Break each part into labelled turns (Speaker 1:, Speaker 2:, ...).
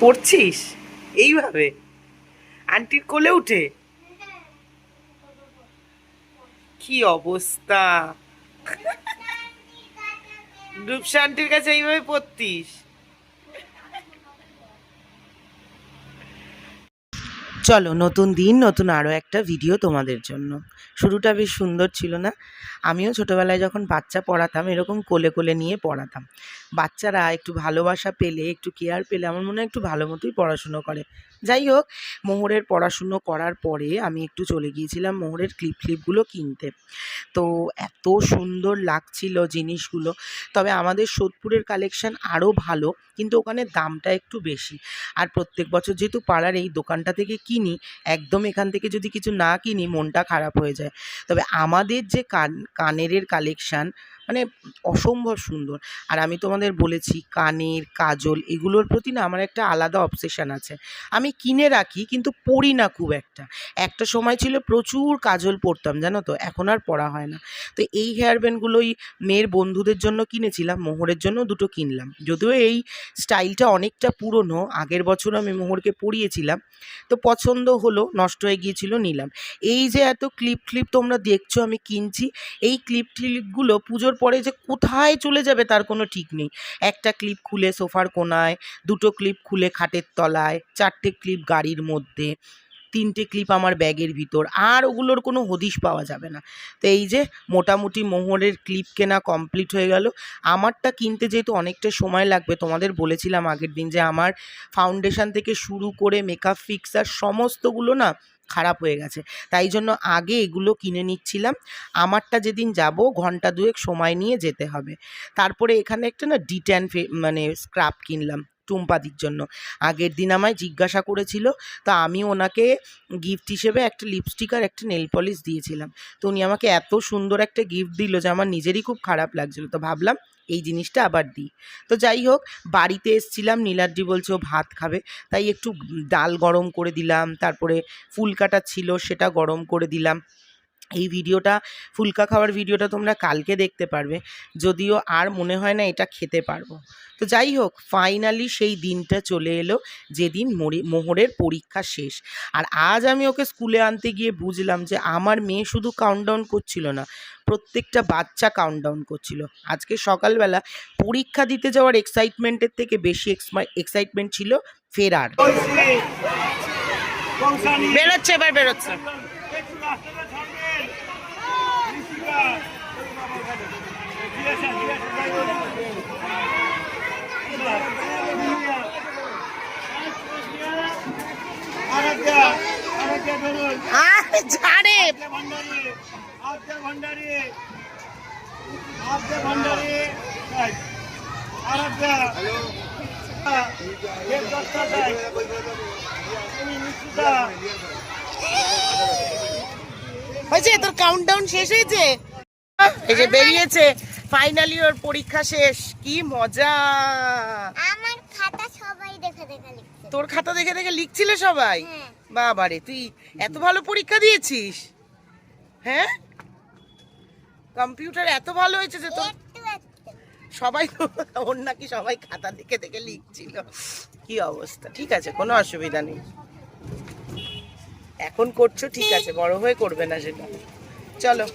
Speaker 1: পড়ছিস? এইভাবে। আন্টির কোলে উঠে। কি অবস্থা? রূপসা আন্টির কাছে এইভাবে পড়তিস? চলো, নতুন দিন, নতুন আরও একটা ভিডিও তোমাদের জন্য। শুরুটা বেশ সুন্দর ছিল না? আমিও ছোটোবেলায় যখন বাচ্চা পড়াতাম, এরকম কোলে কোলে নিয়ে পড়াতাম। বাচ্চারা একটু ভালোবাসা পেলে, একটু কেয়ার পেলে আমার মনে হয় একটু ভালো মতোই পড়াশুনো করে। যাই হোক, মোহরের পড়াশুনো করার পরে আমি একটু চলে গিয়েছিলাম মোহরের ক্লিপ ক্লিপগুলো কিনতে। তো এত সুন্দর লাগছিল জিনিসগুলো। তবে আমাদের সোদপুরের কালেকশান আরও ভালো, কিন্তু ওখানে দামটা একটু বেশি। আর প্রত্যেক বছর যেহেতু পাড়ার এই দোকানটা থেকে কিনি, একদম এখান থেকে যদি কিছু না কিনি, মনটা খারাপ হয়ে যায়। তবে আমাদের যে কান, কানেরের কালেকশান মানে অসম্ভব সুন্দর। আর আমি তোমাদের বলেছি কানের, কাজল এগুলোর প্রতি না আমার একটা আলাদা অবসেশন আছে। আমি কিনে রাখি কিন্তু পরি না খুব একটা। একটা সময় ছিল প্রচুর কাজল পরতাম জানো তো? এখন আর পরা হয় না। তো এই হেয়ার ব্যান্ডগুলোই মেয়ের বন্ধুদের জন্য কিনেছিলাম, মোহরের জন্য দুটো কিনলাম। যদিও এই স্টাইলটা অনেকটা পুরনো, আগের বছর আমি মোহরকে পরিয়েছিলাম। তো পছন্দ হলো, নষ্ট হয়ে গিয়েছিল, নিলাম। এই যে এত ক্লিপ ক্লিপ তোমরা দেখছ, আমি কিনছি, এই ক্লিপ ক্লিপগুলো পুজোর পরে যে কোথায় চলে যাবে তার কোনো ঠিক নেই। একটা ক্লিপ খুলে সোফার কোনায়, দুটো ক্লিপ খুলে খাটের তলায়, চারটে ক্লিপ গাড়ির মধ্যে, তিনটে ক্লিপ আমার ব্যাগের ভিতর। আর ওগুলোর কোনো হদিশ পাওয়া যাবে না। তো এই যে মোটামুটি মোহরের ক্লিপ কেনা কমপ্লিট হয়ে গেল। আমারটা কিনতে যেহেতু অনেকটা সময় লাগবে, তোমাদের বলেছিলাম আগের দিন যে আমার ফাউন্ডেশন থেকে শুরু করে মেকআপ ফিক্সার সমস্তগুলো না খারাপ হয়ে গেছে। তাই জন্য আগে এগুলো কিনে নিচ্ছিলাম। আমারটা যেদিন যাব ঘণ্টা দুয়েক সময় নিয়ে যেতে হবে। তারপরে এখানে একটা না ডিট্যান মানে স্ক্রাব কিনলাম। টুম্পাদির জন্য। আগের দিন আমায় জিজ্ঞাসা করেছিল, তো আমি ওনাকে গিফট হিসেবে একটা লিপস্টিক আর একটা নেল পলিশ দিয়েছিলাম। তো উনি আমাকে এত সুন্দর একটা গিফট দিল যে আমার নিজেরই খুব খারাপ লাগছিল। তো ভাবলাম এই জিনিসটা আবার দিই। তো যাই হোক, বাড়িতে এসছিলাম, নীলাদ্রি বলছে ও ভাত খাবে। তাই একটু ডাল গরম করে দিলাম, তারপরে ফুলকাটা ছিল সেটা গরম করে দিলাম। এই ভিডিওটা, ফুলকা খাওয়ার ভিডিওটা তোমরা কালকে দেখতে পারবে। যদিও আর মনে হয় না এটা খেতে পারব। তো যাই হোক ফাইনালি সেই দিনটা চলে এলো, যেদিন মোহরের পরীক্ষা শেষ। আর আজ আমি ওকে স্কুলে আনতে গিয়ে বুঝলাম যে আমার মেয়ে শুধু কাউন্টডাউন করছিল না, প্রত্যেকটা বাচ্চা কাউন্টডাউন করছিল। আজকে সকালবেলা পরীক্ষা দিতে যাওয়ার এক্সাইটমেন্টের থেকে বেশি এক্সাইটমেন্ট ছিল ফেরার। বেরোচ্ছে, এবার বেরোচ্ছে। হয়েছে তোর কাউন্টডাউন শেষ হয়েছে? এই বেরিয়েছে। ফাইনালি ওর পরীক্ষা শেষ। কি মজা।
Speaker 2: আমার খাতা সবাই দেখে দেখে লিখছে।
Speaker 1: তোর খাতা দেখে দেখে লিখছিলে সবাই?
Speaker 2: হ্যাঁ।
Speaker 1: বাবারে তুই এত ভালো পরীক্ষা দিয়েছিস? হ্যাঁ? কম্পিউটার এত ভালো হয়েছে যে তোর সবাই ওর নাকি সবাই খাতা দেখে দেখে লিখছিল। কি অবস্থা? ঠিক আছে কোনো অসুবিধা নেই। এখন করছ ঠিক। আছে বড় হয়ে করবে না সেটা। চলো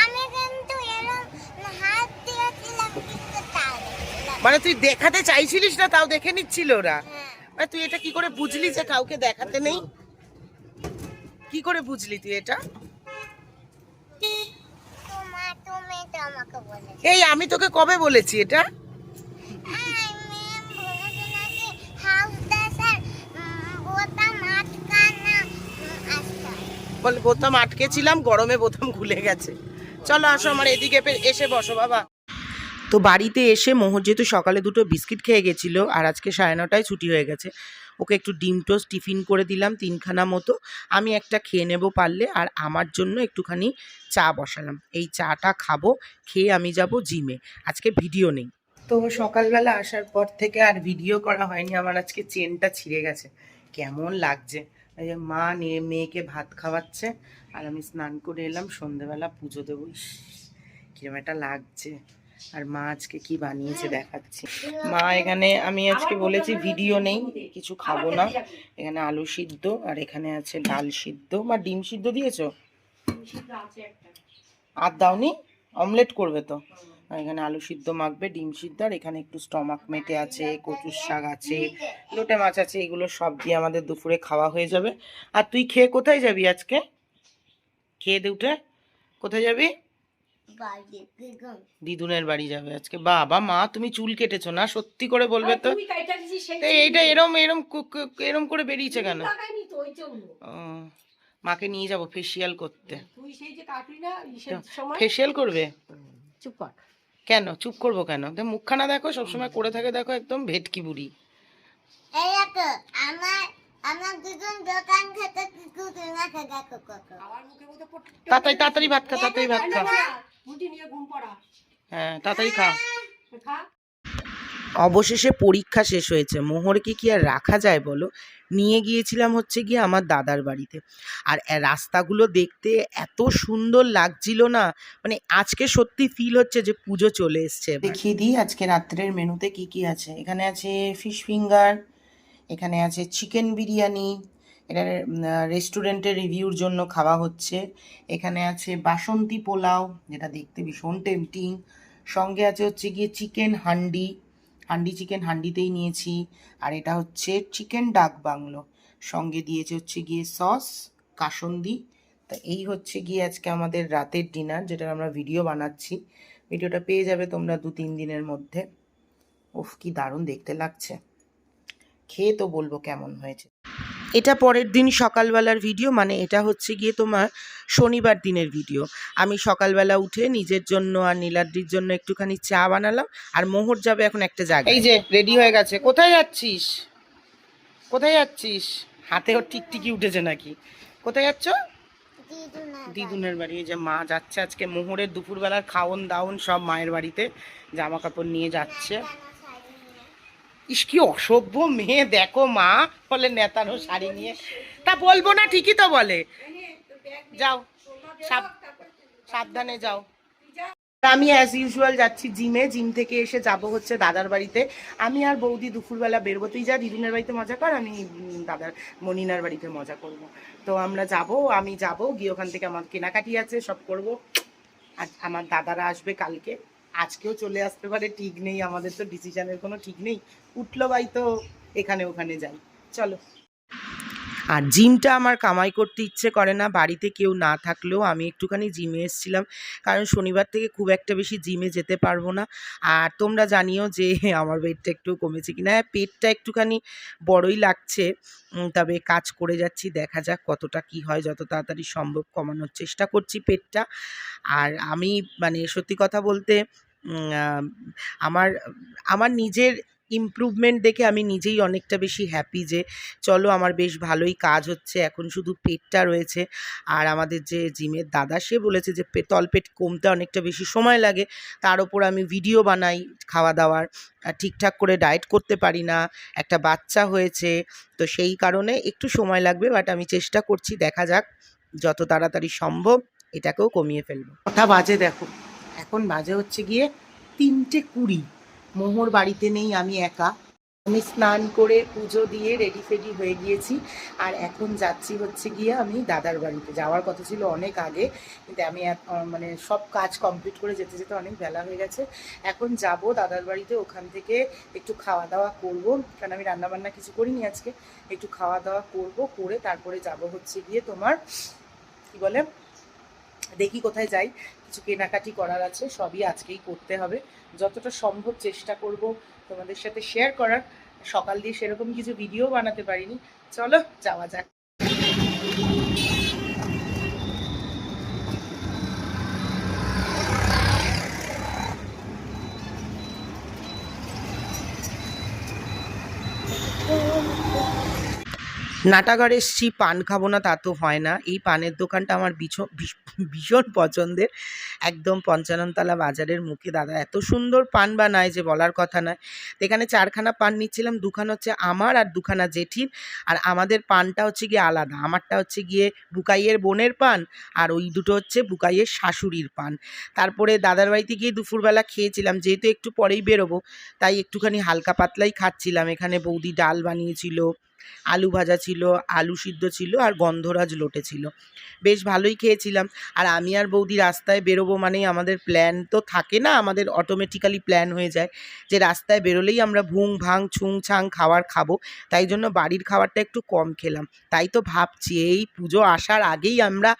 Speaker 2: আমি কিন্তু এরকম হাত দিয়েছিলাম কিন্তু তাও দেখলাম।
Speaker 1: মানে তুই দেখাতে চাইছিলিস না তাও দেখে নিচ্ছিল ওরা।
Speaker 2: হ্যাঁ।
Speaker 1: মানে তুই এটা কি করে বুঝলি যে কাউকে দেখাতে নেই? কি করে বুঝলি তুই এটা? এই আমি তোকে কবে বলেছি এটা?
Speaker 2: আসতে
Speaker 1: বলে বোতাম আটকেছিলাম গরমে বোতাম খুলে গেছে। চলো আসো আমার এদিকে এসে বসো বাবা। তো বাড়িতে এসে মোহর যেহেতু সকালে দুটো বিস্কিট খেয়ে গেছিল, আর আজকে সাড়ে নটায় ছুটি হয়ে গেছে, ওকে একটু ডিম টোস্ট, টিফিন করে দিলাম তিনখানা মতো, আমি একটা খেয়ে নেব পারলে, আর আমার জন্য একটুখানি চা বসালাম, এই চাটা খাব, খেয়ে আমি যাব জিমে, আজকে ভিডিও নেই। তো সকালবেলা আসার পর থেকে আর ভিডিও করা হয়নি, আমার আজকে চেনটা ছিঁড়ে গেছে, কেমন লাগছে? যে মা নিয়ে মেয়েকে ভাত খাওয়াচ্ছে, আর আমি স্নান করে এলাম, সন্ধেবেলা পুজো দেবো কিরম একটা লাগছে। আর মা আজকে কি বানিয়েছে দেখাচ্ছি। মা এখানে আমি আজকে বলেছি ভিডিও নেই কিছু খাব না। এখানে আলু সিদ্ধ আর এখানে আছে ডাল সিদ্ধ। বা ডিম সিদ্ধ দিয়েছ? আর দাওনি? অমলেট করবে তো? আর এখানে আলু সিদ্ধ মাখবে ডিম সিদ্ধ আর এখানে একটু স্টমাক মেটে আছে কচুর শাক আছে লোটে মাছ আছে এগুলো সব দিয়ে আমাদের দুপুরে খাওয়া হয়ে যাবে। আর তুই খেয়ে কোথায় যাবি আজকে? খেয়ে দিয়ে উঠে। কোথায় যাবি? দিদুনের বাড়ি যাবে আজকে। বাবা মা তুমি চুল কেটেছো না? সত্যি করে বলবে তো। এইটা এরম এরম এরম করে বেরিয়েছে কেন? মাকে নিয়ে যাব ফেসিয়াল করতে।
Speaker 3: তুই সেই যে কাটলি না ইসের সময়?
Speaker 1: ফেসিয়াল করবে?
Speaker 3: চুপ কর।
Speaker 1: কেন? চুপ করব কেন? তো মুখখানা দেখো সবসময় করে থাকে দেখো একদম ভেটকি বুড়ি।
Speaker 2: আমার
Speaker 1: তাড়াতাড়ি ভাত খা তাড়াতাড়ি ভাত খা।
Speaker 3: মুটি নিয়ে ঘুম পড়া।
Speaker 1: হ্যাঁ তাড়াতাড়ি খা।
Speaker 3: খা।
Speaker 1: অবশেষে পরীক্ষা শেষ হয়েছে। মোহরকে কি আর রাখা যায় বলো? নিয়ে গিয়েছিলাম হচ্ছে গিয়ে আমার দাদার বাড়িতে। আর রাস্তাগুলো দেখতে এত সুন্দর লাগছিল না। মানে আজকে সত্যি ফিল হচ্ছে যে পুজো চলে এসছে দেখিয়ে দিই আজকে রাত্রের মেনুতে কি কি আছে। এখানে আছে ফিশ ফিঙ্গার এখানে আছে চিকেন বিরিয়ানি এটা রেস্টুরেন্টের রিভিউর জন্য খাওয়া হচ্ছে। এখানে আছে বাসন্তী পোলাও, যেটা দেখতে ভীষণ টেম্পটিং সঙ্গে আছে হচ্ছে গিয়ে চিকেন হান্ডি। হান্ডি চিকেন হান্ডিতেই নিয়েছি। আর এটা হচ্ছে চিকেন ডাক বাংলো। সঙ্গে দিয়েছে হচ্ছে গিয়ে সস কাসন্দি। তা এই হচ্ছে গিয়ে আজকে আমাদের রাতের ডিনার যেটা আমরা ভিডিও বানাচ্ছি। ভিডিওটা পেয়ে যাবে তোমরা দু তিন দিনের মধ্যে। ওফ কি দারুণ দেখতে লাগছে। খেয়ে তো বলব কেমন হয়েছে। এটা পরের দিন সকালবেলার ভিডিও মানে এটা হচ্ছে গিয়ে তোমার শনিবার দিনের ভিডিও আমি সকালবেলা উঠে নিজের জন্য আর নীলাদ্রির জন্য একটুখানি চা বানালাম আর মোহর যাবে এখন একটা জায়গায়। এই যে রেডি হয়ে গেছে। কোথায় যাচ্ছিস? কোথায় যাচ্ছিস? হাতে ওর টিকটিকি উঠেছে নাকি? কোথায় যাচ্ছ?
Speaker 2: দিদুনা
Speaker 1: দিদুনের বাড়ি। এই যে মা যাচ্ছে আজকে মোহরের দুপুরবেলার খাওন দাওন সব মায়ের বাড়িতে জামা কাপড় নিয়ে যাচ্ছে। ইস, কি অসভ্য মেয়ে, দেখো মা, বলে নেতানো শাড়ি নিয়ে। তা বলব না, ঠিকই তো বলে। যাও, সাব- সাবধানে যাও। আমি অ্যাজ ইউজুয়াল যাচ্ছি জিমে, জিম থেকে এসে যাব হচ্ছে দাদার বাড়িতে। আমি আর বৌদি দুপুরবেলা বেরোবো যা দিদিনের বাড়িতে মজা কর, আমি দাদার, মনিনার বাড়িতে মজা করব। তো আমরা যাব, আমি যাব, গিয়ে ওখান থেকে আমার কেনাকাটি আছে, সব করব। আর আমার দাদারা আসবে কালকে। আজকেও চলে আসতে পারে, ঠিক নেই, আমাদের তো ডিসিশনের কোনো ঠিক নেই। উঠল বাই তো, এখানে ওখানে যাই। চলো। আর জিমটা আমার কামাই করতে ইচ্ছে করে না, বাড়িতে কেউ না থাকলেও আমি একটুখানি জিমে এসেছিলাম, কারণ শনিবার থেকে খুব একটা বেশি জিমে যেতে পারব না। আর তোমরা জানিও যে আমার ওয়েটটা একটু কমেছে কিনা। হ্যাঁ পেটটা একটুখানি বড়ই লাগছে তবে কাজ করে যাচ্ছি, দেখা যাক কতটা কি হয়, যত তাড়াতাড়ি সম্ভব কমানোর চেষ্টা করছি পেটটা। আর আমি মানে সত্যি কথা বলতে আমার আমার নিজের ইমপ্রুভমেন্ট দেখে আমি নিজেই অনেকটা বেশি হ্যাপি যে, চলো আমার বেশ ভালোই কাজ হচ্ছে, এখন শুধু পেটটা রয়েছে। আর আমাদের যে জিমের দাদা, সে বলেছে যে তলপেট কমতে অনেকটা বেশি সময় লাগে। তার ওপর আমি ভিডিও বানাই খাওয়া দাওয়ার ঠিকঠাক করে ডায়েট করতে পারি না। একটা বাচ্চা হয়েছে, তো সেই কারণে একটু সময় লাগবে বাট আমি চেষ্টা করছি, দেখা যাক যত তাড়াতাড়ি সম্ভব এটাকেও কমিয়ে ফেলব। কটা বাজে দেখো। এখন বাজে হচ্ছে গিয়ে তিনটে কুড়ি। মোহর বাড়িতে নেই, আমি একা। আমি স্নান করে পুজো দিয়ে রেডি ফেডি হয়ে গিয়েছি। আর এখন যাচ্ছি হচ্ছে গিয়ে আমি দাদার বাড়িতে। যাওয়ার কথা ছিল অনেক আগে, কিন্তু আমি মানে সব কাজ কমপ্লিট করে যেতে যেতে অনেক বেলা হয়ে গেছে। এখন যাব দাদার বাড়িতে, ওখান থেকে একটু খাওয়া দাওয়া করব। কারণ আমি রান্নাবান্না কিছু করিনি আজকে। একটু খাওয়া দাওয়া করব, করে তারপরে যাব হচ্ছে গিয়ে তোমার, কি বলে দেখি কোথায় যাই। কিছু কেনাকাটি করার আছে, সবই আজকেই করতে হবে। যতটা সম্ভব চেষ্টা করব তোমাদের সাথে শেয়ার করার। সকাল দিয়ে সেরকম কিছু ভিডিও বানাতে পারিনি। চলো, যাওয়া যাক। নাটাগড় এসছি, পান খাব না, তা তো হয় না। এই পানের দোকানটা আমার ভীষণ ভীষণ পছন্দের। একদম পঞ্চাননতলা বাজারের মুখে। দাদা, এত সুন্দর পান বানায় যে বলার কথা নয়। তো এখানে চারখানা পান নিচ্ছিলাম, দুখানা হচ্ছে আমার আর দুখানা জেঠির। আর আমাদের পানটা হচ্ছে গিয়ে আলাদা। আমারটা হচ্ছে গিয়ে বুকাইয়ের বোনের পান আর ওই দুটো হচ্ছে বুকাইয়ের শাশুড়ির পান। তারপরে দাদার বাড়িতে গিয়ে দুপুরবেলা খেয়েছিলাম, যেহেতু একটু পরেই বেরোবো, তাই একটুখানি হালকা পাতলাই খাচ্ছিলাম। এখানে বৌদি ডাল বানিয়েছিল আলু ভাজা ছিল, আলু সিদ্ধ ছিল আর গন্ধরাজ লোটে ছিল। বেশ ভালোই খেয়েছিলাম। আর আমি আর বৌদি রাস্তায় বেরোবো মানেই আমাদের প্ল্যান তো থাকে না, আমাদের অটোমেটিক্যালি প্ল্যান হয়ে যায় যে রাস্তায় বেরোলেই আমরা ভুং, ভাং, ছুং, ছাং খাবার খাব। তাই জন্য বাড়ির খাবারটা একটু কম খেলাম। তাই তো ভাবছি এই পুজো আসার আগেই আমরা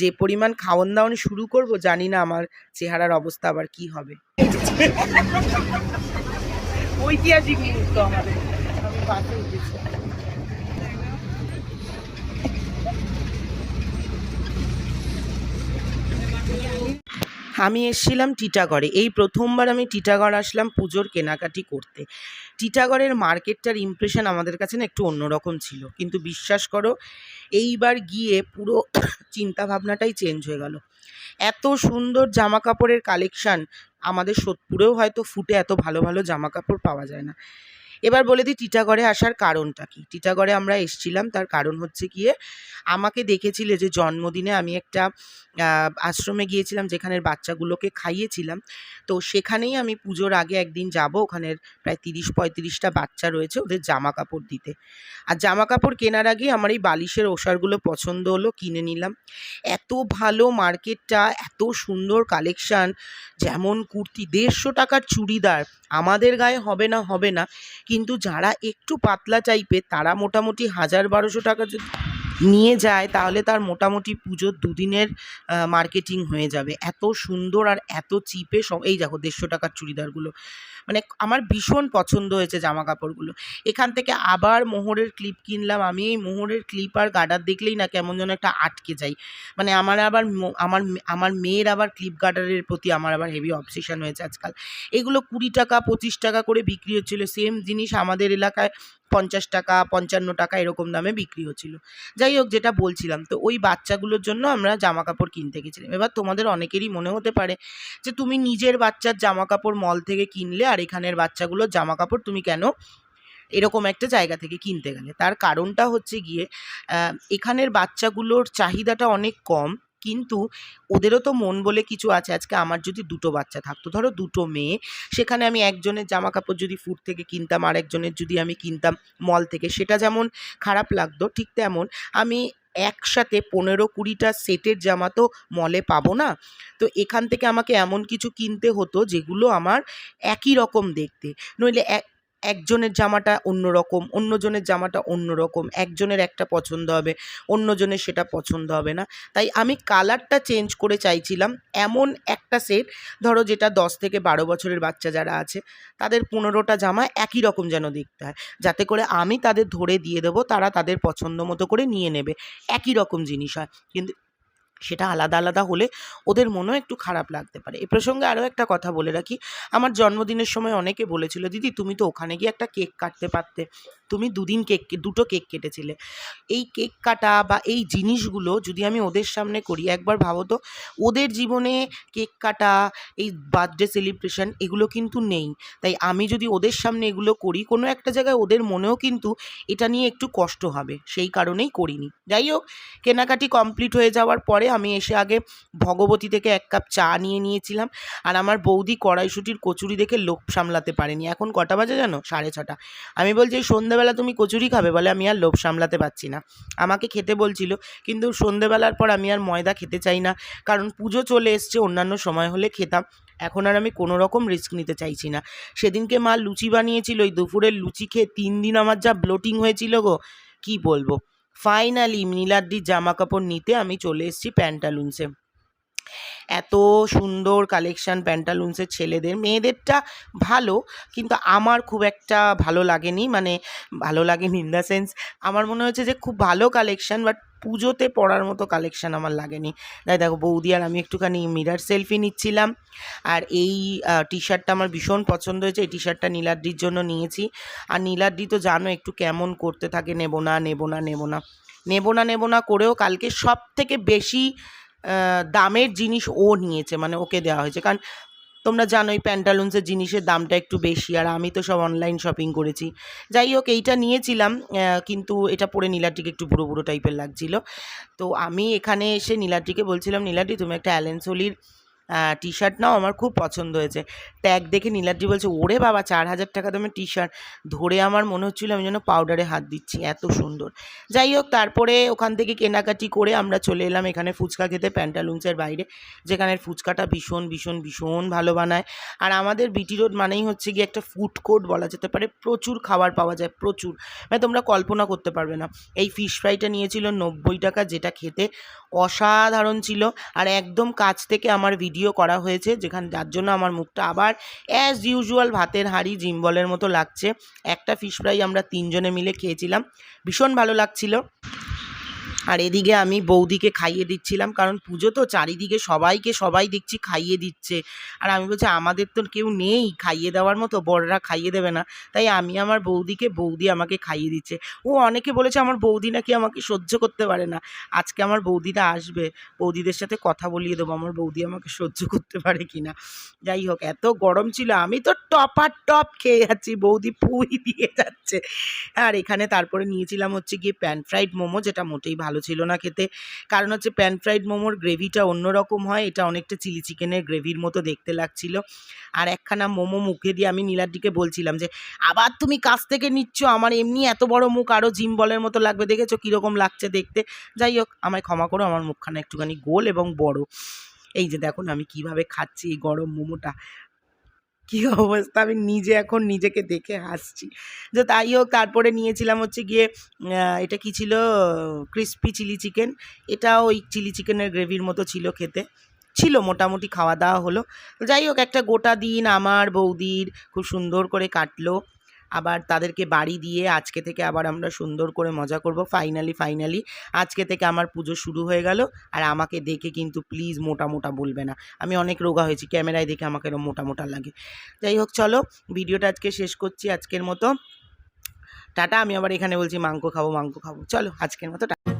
Speaker 1: যে পরিমাণ খাওয়ন দাওয়ান শুরু করব, জানি না আমার চেহারার অবস্থা আবার কি হবে। ঐতিহাসিক মুহূর্ত আমাদের। আমি বাসে উঠেছি আমি এসেছিলাম টিটাগড়ে। এই প্রথমবার আমি টিটাগড় আসলাম পুজোর কেনাকাটি করতে। টিটাগড়ের মার্কেটটার ইমপ্রেশন আমাদের কাছে না একটু অন্যরকম ছিল। কিন্তু বিশ্বাস করো, এইবার গিয়ে পুরো চিন্তা ভাবনাটাই চেঞ্জ হয়ে গেল। এত সুন্দর জামা কাপড়ের কালেকশান আমাদের সোদপুরেও হয়তো ফুটে এত ভালো ভালো জামা কাপড় পাওয়া যায় না। এবার বলে দিই টিটাগড়ে আসার কারণটা কি? টিটাগড়ে আমরা এসছিলাম, তার কারণ হচ্ছে গিয়ে আমাকে দেখেছিলে যে জন্মদিনে আমি একটা আশ্রমে গিয়েছিলাম যেখানের বাচ্চাগুলোকে খাইয়েছিলাম। তো সেখানেই আমি পুজোর আগে একদিন যাব, ওখানের প্রায় তিরিশ পঁয়ত্রিশটা বাচ্চা রয়েছে ওদের জামা কাপড় দিতে। আর জামা কাপড় কেনার আগে আমার এই বালিশের ওষারগুলো পছন্দ হলো, কিনে নিলাম। এত ভালো মার্কেটটা, এত সুন্দর কালেকশান, যেমন কুর্তি, দেড়শো টাকার চুড়িদার, আমাদের গায়ে হবে না হবে না। কিন্তু যারা একটু পাতলা চাইপে তারা মোটামুটি হাজার বারোশো টাকা যদি নিয়ে যায়, তাহলে তার মোটামুটি পুজোর দুদিনের মার্কেটিং হয়ে যাবে। এত সুন্দর আর এত চিপে সব, এই দেখো দেড়শো টাকার চুড়িদারগুলো। মানে আমার ভীষণ পছন্দ হয়েছে জামা কাপড়গুলো এখান থেকে আবার মোহরের ক্লিপ কিনলাম। আমি এই মোহরের ক্লিপ আর গার্ডার দেখলেই না কেমন যেন একটা আটকে যাই। মানে আমার আবার আমার আমার মেয়ের আবার ক্লিপ গার্ডারের প্রতি আমার আবার হেভি অবসেশন হয়েছে আজকাল। এগুলো কুড়ি টাকা, পঁচিশ টাকা করে বিক্রি হচ্ছিল। সেম জিনিস আমাদের এলাকায় পঞ্চাশ টাকা, পঞ্চান্ন টাকা এরকম দামে বিক্রি হচ্ছিল। যাই হোক, যেটা বলছিলাম, তো ওই বাচ্চাগুলোর জন্য আমরা জামা কাপড় কিনতে গেছিলাম। এবার তোমাদের অনেকেরই মনে হতে পারে যে তুমি নিজের বাচ্চার জামা কাপড় মল থেকে কিনলে আর এখানের বাচ্চাগুলোর জামা কাপড় তুমি কেন এরকম একটা জায়গা থেকে কিনতে গেলে? তার কারণটা হচ্ছে গিয়ে এখানের বাচ্চাগুলোর চাহিদাটা অনেক কম, কিন্তু ওদেরও তো মন বলে কিছু আছে। আজকে আমার যদি দুটো বাচ্চা থাকতো, ধরো দুটো মেয়ে, সেখানে আমি একজনের জামা কাপড় যদি ফুট থেকে কিনতাম আর একজনের যদি আমি কিনতাম মল থেকে, সেটা যেমন খারাপ লাগতো, ঠিক তেমন আমি একসাথে পনেরো কুড়িটা সেটের জামা তো মলে পাবো না? তো এখান থেকে আমাকে এমন কিছু কিনতে হতো যেগুলো আমার একই রকম দেখতে। নইলে এক একজনের জামাটা অন্যরকম, অন্যজনের জামাটা অন্যরকম, একজনের একটা পছন্দ হবে, অন্যজনের সেটা পছন্দ হবে না। তাই আমি কালারটা চেঞ্জ করে চাইছিলাম এমন একটা সেট, ধরো যেটা দশ থেকে বারো বছরের বাচ্চা যারা আছে, তাদের পনেরোটা জামা একই রকম যেন দেখতে হয়। যাতে করে আমি তাদের ধরে দিয়ে দেবো, তারা তাদের পছন্দ মতো করে নিয়ে নেবে। একই রকম জিনিস হয়। কিন্তু সেটা আলাদা আলাদা হলে ওদের মনেও একটু খারাপ লাগতে পারে। এ প্রসঙ্গে আরও একটা কথা বলে রাখি। আমার জন্মদিনের সময় অনেকে বলেছিল, দিদি, তুমি তো ওখানে গিয়ে একটা কেক কাটতে পারতে। তুমি দুদিন কেক দুটো কেক কেটেছিলে। এই কেক কাটা বা এই জিনিসগুলো যদি আমি ওদের সামনে করি, একবার ভাবো তো, ওদের জীবনে কেক কাটা, এই বার্থডে সেলিব্রেশন এগুলো কিন্তু নেই। তাই আমি যদি ওদের সামনে এগুলো করি, কোনো একটা জায়গায় ওদের মনেও কিন্তু এটা নিয়ে একটু কষ্ট হবে। সেই কারণেই করিনি। যাই হোক, কেনাকাটি কমপ্লিট হয়ে যাওয়ার পরে আমি এসে আগে ভগবতী থেকে এক কাপ চা নিয়ে নিয়েছিলাম। আর আমার বৌদি কড়াইশুটির কচুরি দেখে লোভ সামলাতে পারেনি। এখন কটা বাজে জানো? সাড়ে ছটা। আমি বলছি "এই সন্ধেবেলা তুমি কচুরি খাবে? বলে, আমি আর লোভ সামলাতে পারছি না। আমাকে খেতে বলছিল, কিন্তু সন্ধেবেলার পর আমি আর ময়দা খেতে চাই না। কারণ পুজো চলে এসছে, অন্যান্য সময় হলে খেতাম। এখন আর আমি কোনো রকম রিস্ক নিতে চাইছি না। সেদিনকে মা লুচি বানিয়েছিল, ওই দুপুরের লুচি খেয়ে তিন দিন আমার যা ব্লোটিং হয়েছিল গো, কি বলব? ফাইনালি নীলাদ্রির জামা কাপড় নিতে আমি চলে এসেছি প্যান্টালুন্সে এত সুন্দর কালেকশান প্যান্টালুন্সের ছেলেদের। মেয়েদেরটা ভালো, কিন্তু আমার খুব একটা ভালো লাগেনি। মানে ভালো লাগেনি ইন দ্য সেন্স আমার মনে হয়েছে যে খুব ভালো কালেকশান বাট পুজোতে পরার মতো কালেকশান আমার লাগেনি। তাই দেখো, বৌদি আর আমি একটুখানি মিরার সেলফি নিচ্ছিলাম, আর এই টি শার্টটা আমার ভীষণ পছন্দ হয়েছে। এই টি শার্টটা নীলাদ্রির জন্য নিয়েছি। আর নীলাদ্রি তো জানো একটু কেমন করতে থাকে, নেব না নেব না নেব না। নেব না নেব না করেও কালকে সব থেকে বেশি দামের জিনিস ও নিয়েছে মানে ওকে দেওয়া হয়েছে। কারণ তোমরা জানোই প্যান্টালুন্সের জিনিসের দামটা একটু বেশি, আর আমি তো সব অনলাইন শপিং করেছি। যাই হোক, এইটা নিয়েছিলাম কিন্তু এটা পরে নীলাটিকে একটু বুড়ো বুড়ো টাইপের লাগছিল। তো আমি এখানে এসে নীলাটিকে বলছিলাম নীলাটি তুমি একটা অ্যালেন সোলির টি শার্ট নাও, আমার খুব পছন্দ হয়েছে। ট্যাগ দেখে নীলাদ্রি বলছে, ওরে বাবা, চার হাজার টাকা দামের টি শার্ট ধরে আমার মনে হচ্ছিল আমি যেন পাউডারে হাত দিচ্ছি, এত সুন্দর। যাই হোক, তারপরে ওখান থেকে কেনাকাটি করে আমরা চলে এলাম এখানে ফুচকা খেতে প্যান্টালুন্সের বাইরে যেখানের ফুচকাটা ভীষণ ভীষণ ভীষণ ভালো বানায়। আর আমাদের বিটি রোড মানেই হচ্ছে গিয়ে একটা ফুড কোর্ট বলা যেতে পারে, প্রচুর খাবার পাওয়া যায়, প্রচুর। মানে তোমরা কল্পনা করতে পারবে না। এই ফিশ ফ্রাইটা নিয়েছিল নব্বই টাকা, যেটা খেতে অসাধারণ ছিল। আর একদম কাছ থেকে আমার ভিডিও করা হয়েছে, যেখানে, যার জন্য আমার মুখটা আবার অ্যাজ ইউজুয়াল ভাতের হাঁড়ি, জিম্বলের মতো লাগছে। একটা ফিশ ফ্রাই আমরা তিনজনে মিলে খেয়েছিলাম। ভীষণ ভালো লাগছিল। আর এদিকে আমি বৌদিকে খাইয়ে দিচ্ছিলাম, কারণ পুজো তো চারিদিকে সবাইকে সবাই দেখছি খাইয়ে দিচ্ছে। আর আমি বলছি, আমাদের তো কেউ নেই খাইয়ে দেওয়ার মতো, বড়রা খাইয়ে দেবে না। তাই আমি আমার বৌদিকে, বৌদি আমাকে খাইয়ে দিচ্ছে। ও অনেকে বলেছে, আমার বৌদি নাকি আমাকে সহ্য করতে পারে না। আজকে আমার বৌদিরা আসবে, বৌদিদের সাথে কথা বলিয়ে দেবো, আমার বৌদি আমাকে সহ্য করতে পারে কি না? যাই হোক, এত গরম ছিল, আমি তো টপার টপ খেয়ে যাচ্ছি, বৌদি পুই দিয়ে যাচ্ছে। আর এখানে তারপরে নিয়েছিলাম হচ্ছে গিয়ে প্যান ফ্রাইড মোমো, যেটা মোটেই ভালো ছিল না খেতে। কারণ হচ্ছে প্যান ফ্রাইড মোমোর গ্রেভিটা অন্যরকম হয়। এটা অনেকটা চিলি চিকেনের গ্রেভির মতো দেখতে লাগছিল। আর একখানা মোমো মুখে দিয়ে আমি নীলাদ্রিকে বলছিলাম যে, আবার তুমি কাছ থেকে নিচ্ছ? আমার এমনি এত বড় মুখ আরও জিম বলের মতো লাগবে। দেখেছ কীরকম লাগছে দেখতে? যাই হোক, আমায় ক্ষমা করো, আমার মুখখানা একটুখানি গোল এবং বড়। এই যে দেখুন আমি কীভাবে খাচ্ছি এই গরম মোমোটা। কী অবস্থা? আমি নিজে এখন নিজেকে দেখে হাসছি। যে তাই হোক, তারপরে নিয়েছিলাম হচ্ছে গিয়ে এটা কি ছিল? Crispy chilli chicken. এটা ওই চিলি চিকেনের গ্রেভির মতো ছিল খেতে। ছিল, মোটামুটি খাওয়া দাওয়া হলো। যাই হোক, একটা গোটা দিন আমার বৌদির খুব সুন্দর করে কাটলো। আবার তাদেরকে বাড়ি দিয়ে আজকে থেকে আবার আমরা সুন্দর করে মজা করব। ফাইনালি ফাইনালি আজকে থেকে আমার পুজো শুরু হয়ে গেল। আর আমাকে দেখে কিন্তু প্লিজ মোটা মোটা বলবে না। আমি অনেক রোগা হয়েছি, ক্যামেরায় দেখে আমাকে এরকম মোটা মোটা লাগে। যাই হোক, চলো, ভিডিওটা আজকে শেষ করছি আজকের মতো। টাটা, আমি আবার এখানে বলছি মাংস খাব মাংস খাব। চলো, আজকের মতো টাটা